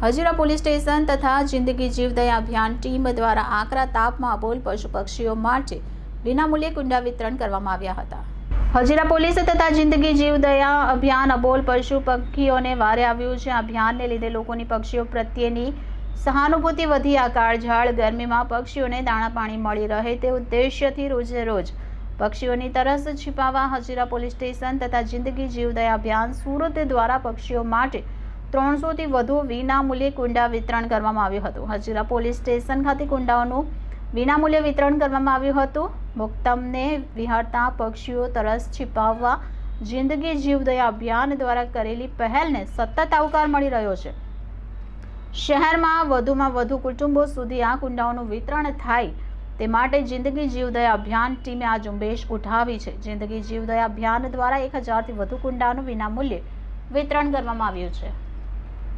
Hazira police station તથા જિંદગી જીવદયા અભિયાન ટીમ દ્વારા આકરા તાપમાં અબોલ પશુ પક્ષીઓ માટે વિનામૂલ્યે કુંડા વિતરણ કરવામાં આવ્યા હતા. હજીરા પોલીસ તથા જિંદગી જીવદયા અભિયાન અબોલ પશુ પક્ષીઓને વારે આવ્યું છે. અભિયાનને લીધે લોકોની પક્ષીઓ પ્રત્યેની સહાનુભૂતિ વધી. આ કાળઝાળ ગરમીમાં પક્ષીઓને દાણા પાણી મળી રહે તે ઉદ્દેશ્યથી રોજે રોજ પક્ષીઓની તરસ छिपाવવા હજીરા પોલીસ સ્ટેશન તથા જિંદગી જીવદયા અભિયાન સુરત દ્વારા પક્ષીઓ માટે ત્રણસોથી વધુ વિનામૂલ્યે કુંડા વિતરણ કરવામાં આવ્યું હતું. હજીરા પોલીસ સ્ટેશન ખાતે કુંડાઓનું વિનામૂલ્યે વિતરણ કરવામાં આવ્યું હતું. મુક્તમને વિહરતા પક્ષીઓ તરસ છિપાવવા, જિંદગી જીવદયા અભિયાન દ્વારા કરેલી પહેલને સતત આવકાર મળી રહ્યો છે. શહેરમાં વધુમાં વધુ કુટુંબો સુધી આ કુંડાઓનું વિતરણ થાય તે માટે જિંદગી જીવદયા અભિયાન ટીમે આ ઝુંબેશ ઉઠાવી છે. જિંદગી જીવદયા અભિયાન દ્વારા એક હજારથી વધુ કુંડાનું વિનામૂલ્યે વિતરણ કરવામાં આવ્યું છે.